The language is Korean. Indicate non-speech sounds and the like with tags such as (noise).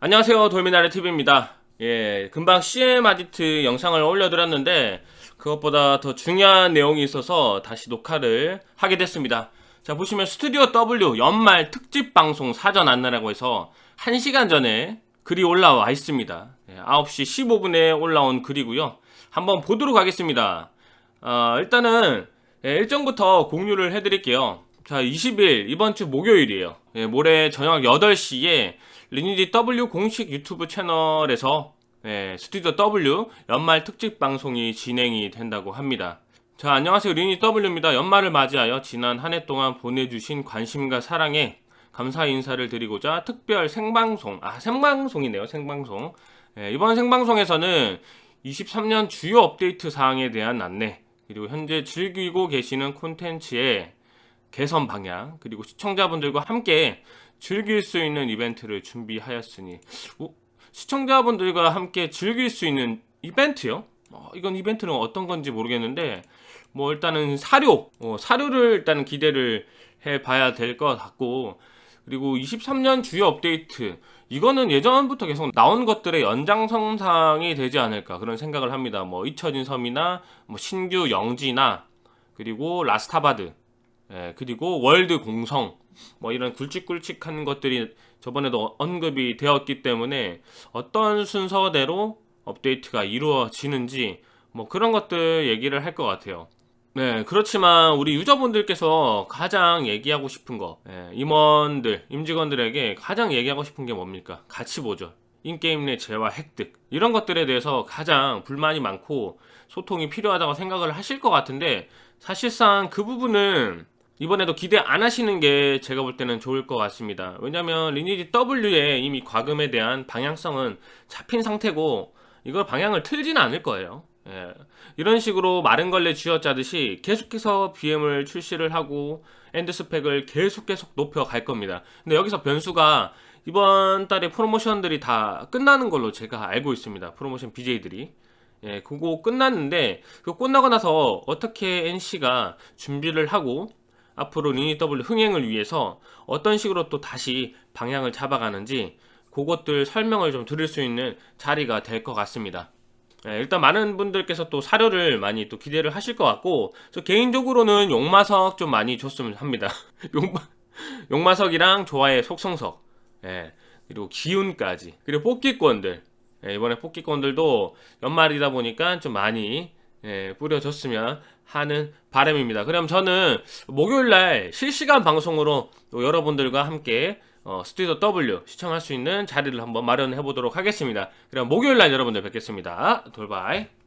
안녕하세요 돌미나리 TV입니다. 예, 금방 CM 아지트 영상을 올려드렸는데 그것보다 더 중요한 내용이 있어서 다시 녹화를 하게 됐습니다. 자 보시면 스튜디오 W 연말 특집 방송 사전 안내라고 해서 1시간 전에 글이 올라와 있습니다. 예, 9시 15분에 올라온 글이고요. 한번 보도록 하겠습니다. 어, 일단은 예, 일정부터 공유를 해드릴게요. 자, 20일 이번 주 목요일이에요. 예, 모레 저녁 8시에 리니지 W 공식 유튜브 채널에서 예, 스튜디오 W 연말 특집 방송이 진행이 된다고 합니다. 자, 안녕하세요. 리니지 W입니다. 연말을 맞이하여 지난 한 해 동안 보내주신 관심과 사랑에 감사 인사를 드리고자 특별 생방송, 아, 생방송이네요. 생방송. 예, 이번 생방송에서는 23년 주요 업데이트 사항에 대한 안내, 그리고 현재 즐기고 계시는 콘텐츠의 개선 방향, 그리고 시청자분들과 함께 즐길 수 있는 이벤트를 준비하였으니, 어? 시청자분들과 함께 즐길 수 있는 이벤트요? 어, 이건 이벤트는 어떤 건지 모르겠는데, 뭐 일단은 사료, 어, 사료를 일단 기대를 해봐야 될 것 같고, 그리고 23년 주요 업데이트, 이거는 예전부터 계속 나온 것들의 연장선상이 되지 않을까 그런 생각을 합니다. 뭐 잊혀진 섬이나 뭐 신규 영지나 그리고 라스타바드, 예, 그리고 월드 공성, 뭐 이런 굵직굵직한 것들이 저번에도 언급이 되었기 때문에 어떤 순서대로 업데이트가 이루어지는지 뭐 그런 것들 얘기를 할 것 같아요. 네, 그렇지만 우리 유저분들께서 가장 얘기하고 싶은 거, 예, 임원들, 임직원들에게 가장 얘기하고 싶은 게 뭡니까? 같이 보죠. 인게임 내 재화 획득. 이런 것들에 대해서 가장 불만이 많고 소통이 필요하다고 생각을 하실 것 같은데 사실상 그 부분은 이번에도 기대 안 하시는 게 제가 볼 때는 좋을 것 같습니다. 왜냐면 리니지 W에 이미 과금에 대한 방향성은 잡힌 상태고 이걸 방향을 틀지는 않을 거예요. 예. 이런 식으로 마른 걸레 쥐어짜듯이 계속해서 BM을 출시를 하고 엔드 스펙을 계속 계속 높여 갈 겁니다. 근데 여기서 변수가 이번 달에 프로모션들이 다 끝나는 걸로 제가 알고 있습니다. 프로모션 BJ들이. 예, 그거 끝났는데 그거 끝나고 나서 어떻게 NC가 준비를 하고 앞으로 리니 W 흥행을 위해서 어떤 식으로 또 다시 방향을 잡아가는지 그것들 설명을 좀 드릴 수 있는 자리가 될 것 같습니다. 예, 일단 많은 분들께서 또 사료를 많이 또 기대를 하실 것 같고 저 개인적으로는 용마석 좀 많이 줬으면 합니다. (laughs) 용마, 용마석이랑 좋아의 속성석 예, 그리고 기운까지 그리고 뽑기권들 예, 이번에 뽑기권들도 연말이다 보니까 좀 많이 예, 뿌려줬으면 하는 바람입니다. 그럼 저는 목요일 날 실시간 방송으로 또 여러분들과 함께 어, 스튜디오 W 시청할 수 있는 자리를 한번 마련해 보도록 하겠습니다. 그럼 목요일 날 여러분들 뵙겠습니다. 돌바이.